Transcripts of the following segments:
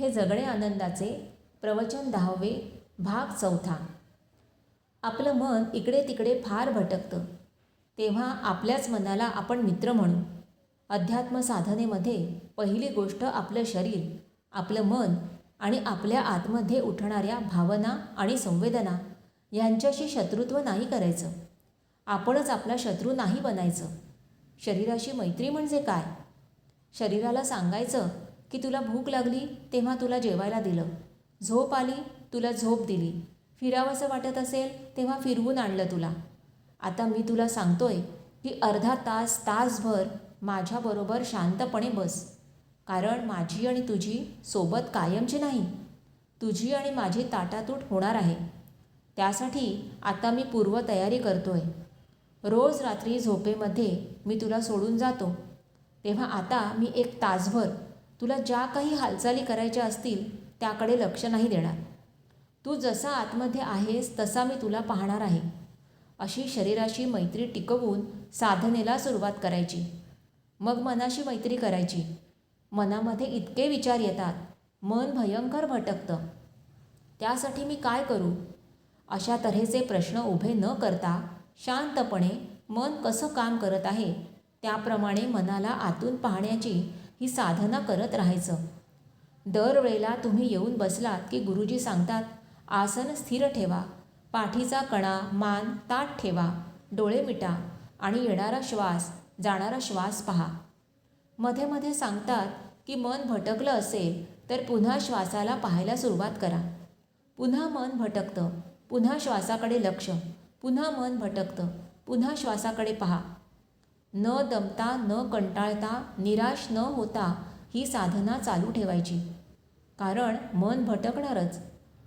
हे जगणे आनंदाचे प्रवचन दहावे भाग चौथा. आपलं मन इकडे तिकडे फार भटकतं. तेव्हा आपल्याच मनाला आपण मित्र म्हणू. अध्यात्म साधनेमध्ये पहिली गोष्ट आपलं शरीर आपलं मन आणि आपल्या आतमध्ये उठणाऱ्या भावना आणि संवेदना यांच्याशी शत्रुत्व नाही करायचं. आपणच आपला शत्रू नाही बनायचं. शरीराशी मैत्री म्हणजे काय? शरीराला सांगायचं की तुला भूक लागली तेव्हा तुला जेवायला दिलं. झोप आली तुला झोप दिली. फिरावंसं वाटत असेल तेव्हा फिरवून आणलं तुला. आता मी तुला सांगतोय की अर्धा तास तासभर माझ्याबरोबर शांतपणे बस. कारण माझी आणि तुझी सोबत कायमची नाही. तुझी आणि माझी ताटातूट होणार आहे. त्यासाठी आता मी पूर्वतयारी करतोय. रोज रात्री झोपेमध्ये मी तुला सोडून जातो. तेव्हा आता मी एक तासभर तुला ज्या काही हालचाली करायच्या असतील त्याकडे लक्ष नाही देणार. तू जसा आतमध्ये आहेस तसा मी तुला पाहणार आहे. अशी शरीराशी मैत्री टिकवून साधनेला सुरुवात करायची. मग मनाशी मैत्री करायची. मनामध्ये इतके विचार येतात मन भयंकर भटकतं. त्यासाठी मी काय करू? अशा तऱ्हेचे प्रश्न उभे न करता शांतपणे मन कसं काम करत आहे त्याप्रमाणे मनाला आतून पाहण्याची ही साधना करत राहायचं. दरवेळेला तुम्ही येऊन बसलात की गुरुजी सांगतात आसन स्थिर ठेवा पाठीचा कणा मान ताट ठेवा डोळे मिटा आणि येणारा श्वास जाणारा श्वास पहा. मध्ये मध्ये सांगतात की मन भटकलं असेल तर पुन्हा श्वासाला पाहायला सुरुवात करा. पुन्हा मन भटकतं पुन्हा श्वासाकडे लक्ष पुन्हा मन भटकतं पुन्हा श्वासाकडे पहा. न दमता न कंटाळता निराश न होता ही साधना चालू ठेवायची. कारण मन भटकणारच.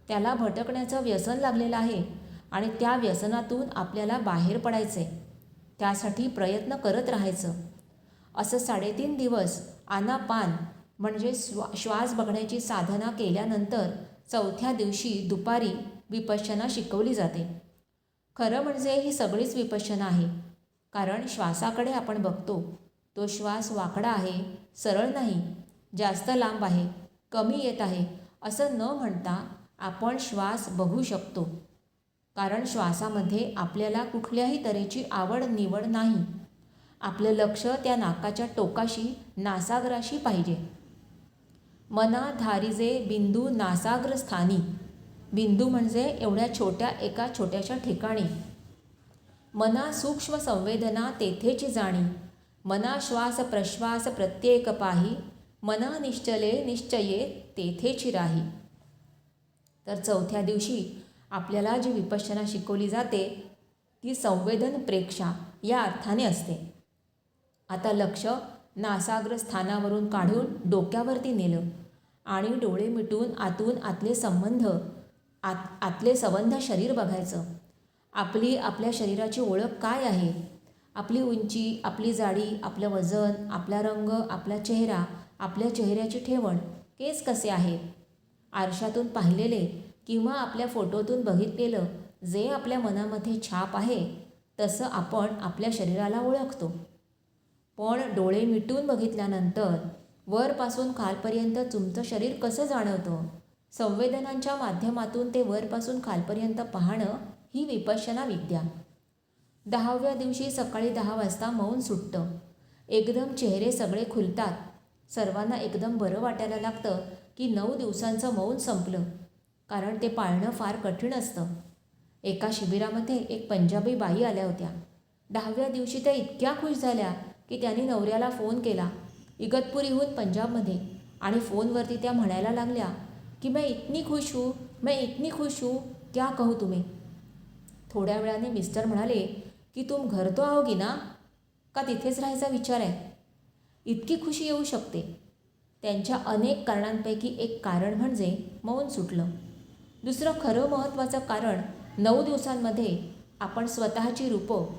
त्याला भटकण्याचं व्यसन लागलेलं आहे आणि त्या व्यसनातून आपल्याला बाहेर पडायचे त्यासाठी प्रयत्न करत राहायचं. असं साडेतीन दिवस आनापान म्हणजे स्वा श्वास बघण्याची साधना केल्यानंतर चौथ्या दिवशी दुपारी विपश्यना शिकवली जाते. खरं म्हणजे ही सगळीच विपश्यना आहे. कारण श्वासाकडे आपण बघतो तो श्वास वाकडा आहे सरळ नाही जास्त लांब आहे कमी येत आहे असं न म्हणता आपण श्वास बघू शकतो. कारण श्वासामध्ये आपल्याला कुठल्याही तऱ्हेची आवड निवड नाही. आपलं लक्ष त्या नाकाच्या टोकाशी नासाग्राशी पाहिजे. मना धारिजे बिंदू नासाग्र स्थानी बिंदू म्हणजे एवढ्या छोट्या एका छोट्याशा ठिकाणी. मना सूक्ष्म संवेदना तेथेची जाणी. मना श्वास प्रश्वास प्रत्येक पाही. मना निश्चले निश्चये तेथेची राही. तर चौथ्या दिवशी आपल्याला जी विपश्यना शिकवली जाते ती संवेदन प्रेक्षा या अर्थाने असते. आता लक्ष नासाग्र स्थानावरून काढून डोक्यावरती नेलं आणि डोळे मिटून आतून आतले संबंध आत आतले संबंध शरीर बघायचं. आपली आपल्या शरीराची ओळख काय आहे? आपली उंची आपली जाडी आपलं वजन आपला रंग आपला चेहरा आपल्या चेहऱ्याची ठेवण केस कसे आहेत आरशातून पाहिलेले किंवा आपल्या फोटोतून बघितलेलं जे आपल्या मनामध्ये छाप आहे तसं आपण आपल्या शरीराला ओळखतो. पण डोळे मिटून बघितल्यानंतर वरपासून खालपर्यंत तुमचं शरीर कसं जाणवतं? संवेदनांच्या माध्यमातून ते वरपासून खालपर्यंत पाहणं ही विपश्यना विद्या. दहाव्या दिवशी सकाळी दहा वाजता मौन सुटतं. एकदम चेहरे सगळे खुलतात. सर्वांना एकदम बरं वाटायला लागतं की नऊ दिवसांचं मौन संपलं कारण ते पाळणं फार कठीण असतं. एका शिबिरामध्ये एक पंजाबी बाई आल्या होत्या. दहाव्या दिवशी त्या इतक्या खुश झाल्या की त्यांनी नवऱ्याला फोन केला. इगतपुरीहून पंजाबमध्ये आणि फोनवरती त्या म्हणायला लागल्या की मैं इतनी खुश हूँ मैं इतनी खुश हूँ क्या कहू तुम्ही? थोड्या वेळाने मिस्टर म्हणाले की तुम घर तो आओगी ना? का तिथेच राहायचा विचार आहे? इतकी खुशी येऊ शकते. त्यांच्या अनेक कारणांपैकी एक कारण म्हणजे मौन सुटलं. दुसरं खरं महत्त्वाचं कारण नऊ दिवसांमध्ये आपण स्वतःची रूपं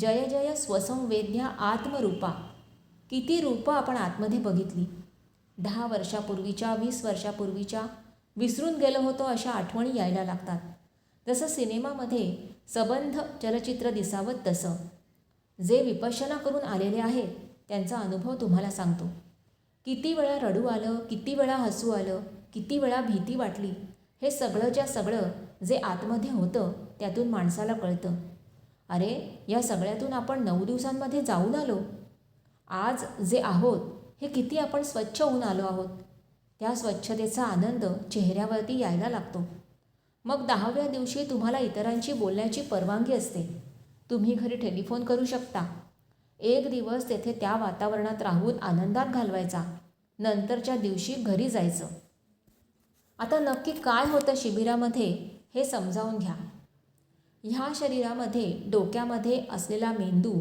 जय जय स्वसंवेद्या आत्मरूपा किती रूपं आपण आतमध्ये बघितली. दहा वर्षापूर्वीच्या वीस वर्षापूर्वीच्या विसरून गेलो होतो अशा आठवणी यायला लागतात. जसं सिनेमामध्ये सबंध चलचित्र दिसावं तसं. जे विपशना करून आलेले आहेत त्यांचा अनुभव तुम्हाला सांगतो. किती वेळा रडू आलं किती वेळा हसू आलं किती वेळा भीती वाटली हे सगळंच्या सगळं जे आतमध्ये होतं त्यातून माणसाला कळतं. अरे या सगळ्यातून आपण नऊ दिवसांमध्ये जाऊन आलो. आज जे आहोत हे किती आपण स्वच्छ होऊन आलो आहोत. त्या स्वच्छतेचा आनंद चेहऱ्यावरती यायला लागतो. मग दहाव्या दिवशी तुम्हाला इतरांची बोलण्याची परवानगी असते. तुम्ही घरी टेलिफोन करू शकता. एक दिवस तेथे त्या वातावरणात राहून आनंदात घालवायचा. नंतरच्या दिवशी घरी जायचं. आता नक्की काय होतं शिबिरामध्ये हे समजावून घ्या. ह्या शरीरामध्ये डोक्यामध्ये असलेला मेंदू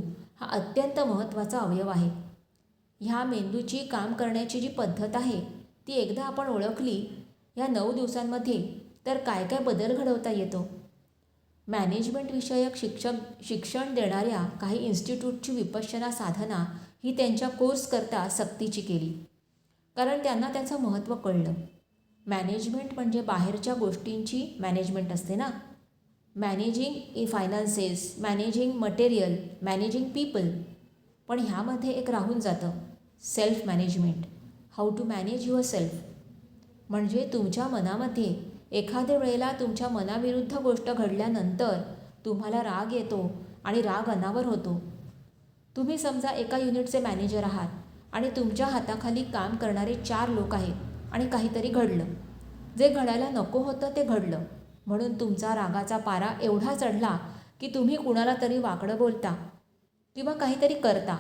हा अत्यंत महत्त्वाचा अवयव आहे. ह्या मेंदूची काम करण्याची जी पद्धत आहे ती एकदा आपण ओळखली ह्या नऊ दिवसांमध्ये तर काय काय बदल घडवता येतो? मॅनेजमेंट विषयक शिक्षक शिक्षण देणाऱ्या काही इन्स्टिट्यूटची विपश्यना साधना ही त्यांच्या कोर्सकरता सक्तीची केली. कारण त्यांना त्याचं महत्त्व कळलं. मॅनेजमेंट म्हणजे बाहेरच्या गोष्टींची मॅनेजमेंट असते ना? मॅनेजिंग इ finances managing material managing people. पण ह्यामध्ये एक राहून जातं self management. How to manage yourself म्हणजे तुमच्या मनामध्ये एखाद्या वेळेला तुमच्या मनाविरुद्ध गोष्ट घडल्यानंतर तुम्हाला राग येतो आणि राग अनावर होतो. तुम्ही समजा एका युनिटचे मॅनेजर आहात आणि तुमच्या हाताखाली काम करणारे चार लोक आहेत आणि काहीतरी घडलं. जे घडायला नको होतं ते घडलं. म्हणून तुमचा रागाचा पारा एवढा चढला की तुम्ही कुणाला तरी वाकडं बोलता किंवा काहीतरी करता.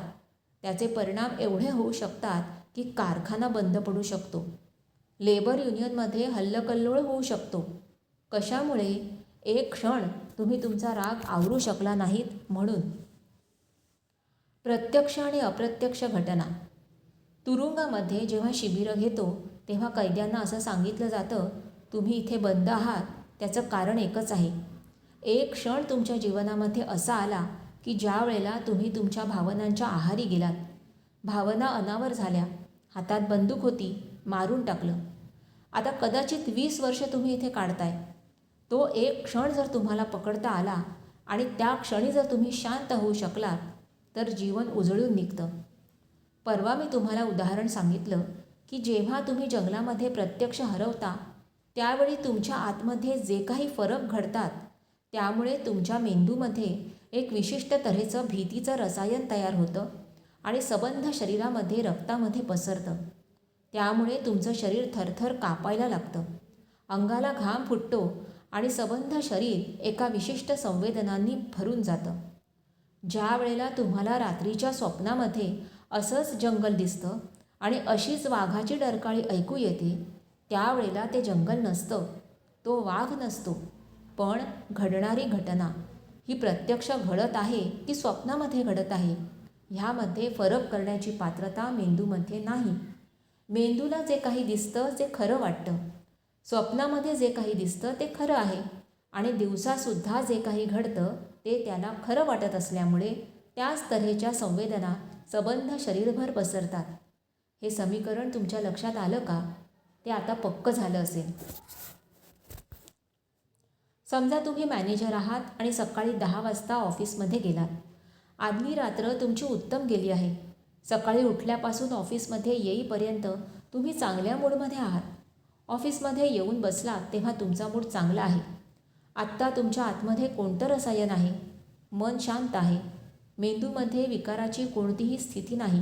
त्याचे परिणाम एवढे होऊ शकतात की कारखाना बंद पडू शकतो. लेबर युनियनमध्ये हल्लकल्लोळ होऊ शकतो. कशामुळे? एक क्षण तुम्ही तुमचा राग आवरू शकला नाहीत म्हणून. प्रत्यक्ष आणि अप्रत्यक्ष घटना. तुरुंगामध्ये जेव्हा शिबिरं घेतो तेव्हा कैद्यांना असं सांगितलं जातं तुम्ही इथे बंद आहात त्याचं कारण एकच आहे. एक क्षण तुमच्या जीवनामध्ये असा आला की ज्या वेळेला तुम्ही तुमच्या भावनांच्या आहारी गेलात. भावना अनावर झाल्या. हातात बंदूक होती मारून टाकलं. आता कदाचित वीस वर्ष तुम्ही इथे काढताय. तो एक क्षण जर तुम्हाला पकडता आला आणि त्या क्षणी जर तुम्ही शांत होऊ शकलात तर जीवन उजळून निघतं. परवा मी तुम्हाला उदाहरण सांगितलं की जेव्हा तुम्ही जंगलामध्ये प्रत्यक्ष हरवता त्यावेळी तुमच्या आतमध्ये जे काही फरक घडतात त्यामुळे तुमच्या मेंदूमध्ये एक विशिष्ट तऱ्हेचं भीतीचं रसायन तयार होतं. आणि सबंध शरीरामध्ये रक्तामध्ये पसरतं. त्यामुळे तुमचं शरीर थरथर कापायला लागतं. अंगाला घाम फुटतो आणि सबंध शरीर एका विशिष्ट संवेदनांनी भरून जातं. ज्या वेळेला तुम्हाला रात्रीच्या स्वप्नामध्ये असंच जंगल दिसतं आणि अशीच वाघाची डरकाळी ऐकू येते त्यावेळेला ते जंगल नसतं. तो वाघ नसतो. पण घडणारी घटना ही प्रत्यक्ष घडत आहे ती स्वप्नामध्ये घडत आहे? ह्यामध्ये फरक करण्याची पात्रता मेंदूमध्ये नाही. मेंदूला जे काही दिसतं ते खरं वाटतं. स्वप्नामध्ये जे काही दिसतं ते खरं आहे. आणि दिवसासुद्धा जे काही घडतं ते त्याला खरं वाटत असल्यामुळे त्याच तऱ्हेच्या संवेदना सबंध शरीरभर पसरतात. हे समीकरण तुमच्या लक्षात आलं का? ते आता पक्क झालं असेल. समजा तुम्ही मॅनेजर आहात आणि सकाळी दहा वाजता ऑफिसमध्ये गेलात. आदली रात्र तुमची उत्तम गेली आहे. सकाळी उठल्यापासून ऑफिसमध्ये येईपर्यंत तुम्ही चांगल्या मूडमध्ये आहात. ऑफिसमध्ये येऊन बसलात तेव्हा तुमचा मूड चांगला आहे. आत्ता तुमच्या आतमध्ये कोणतं रसायन आहे? मन शांत आहे. मेंदूमध्ये विकाराची कोणतीही स्थिती नाही.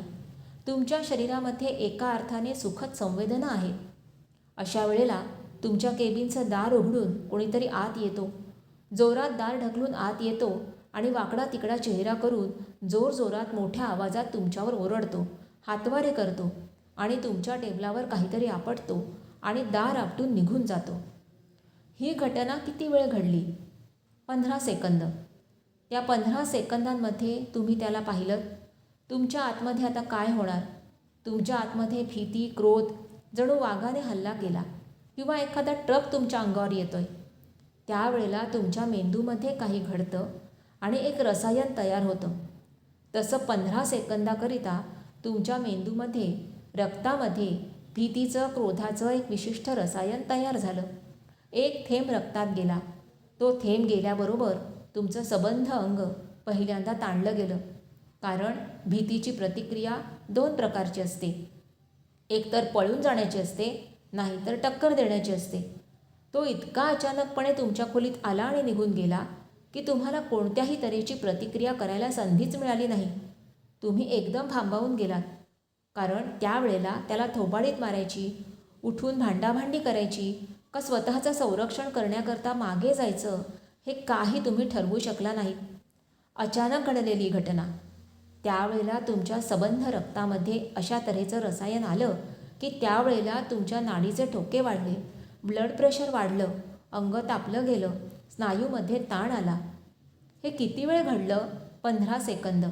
तुमच्या शरीरामध्ये एका अर्थाने सुखद संवेदना आहे. अशा वेळेला तुमच्या केबिनचं दार उघडून कोणीतरी आत येतो. जोरात दार ढकलून आत येतो. आणि वाकडा तिकडा चेहरा करून जोरजोरात मोठ्या आवाजात तुमच्यावर ओरडतो हातवारे करतो आणि तुमच्या टेबलावर काहीतरी आपटतो आणि दार आपटून निघून जातो. ही घटना किती वेळ घडली? पंधरा सेकंद. त्या पंधरा सेकंदांमध्ये तुम्ही त्याला पाहिलं? तुमच्या आतमध्ये आता काय होणार? तुमच्या आतमध्ये भीती क्रोध जणू वाघाने हल्ला केला किंवा एखादा ट्रक तुमच्या अंगावर येतोय. त्यावेळेला तुमच्या मेंदूमध्ये काही घडतं? आणि एक रसायन तयार होतं. तसं पंधरा सेकंदाकरिता तुमच्या मेंदूमध्ये रक्तामध्ये भीतीचं क्रोधाचं एक विशिष्ट रसायन तयार झालं. एक थेंब रक्तात गेला. तो थेंब गेल्याबरोबर तुमचं सबंध अंग पहिल्यांदा ताणलं गेलं. कारण भीतीची प्रतिक्रिया दोन प्रकारची असते. एकतर पळून जाण्याची असते नाहीतर टक्कर देण्याची असते. तो इतका अचानकपणे तुमच्या खोलीत आला आणि निघून गेला की तुम्हाला कोणत्याही तऱ्हेची प्रतिक्रिया करायला संधीच मिळाली नाही. तुम्ही एकदम थांबावून गेलात. कारण त्यावेळेला त्याला थोबाडीत मारायची उठून भांडाभांडी करायची का स्वतःचं संरक्षण करण्याकरता मागे जायचं हे काही तुम्ही ठरवू शकला नाही. अचानक घडलेली घटना. त्यावेळेला तुमच्या सबंध रक्तामध्ये अशा तऱ्हेचं रसायन आलं की त्यावेळेला तुमच्या नाडीचे ठोके वाढले ब्लड प्रेशर वाढलं अंग तापलं गेलं स्नायूमध्ये ताण आला. हे किती वेळ घडलं? पंधरा सेकंद.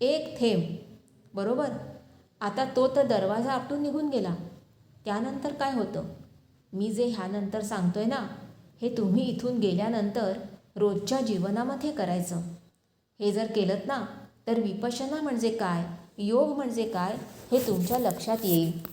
एक थेंब. बरोबर? आता तो तर दरवाजा आपटून निघून गेला. त्यानंतर काय होतं? मी जे ह्यानंतर सांगतो आहे ना हे तुम्ही इथून गेल्यानंतर रोजच्या जीवनामध्ये करायचं. हे जर केलं ना तर विपशना म्हणजे काय? योग म्हणजे काय? हे तुमच्या लक्षात येईल.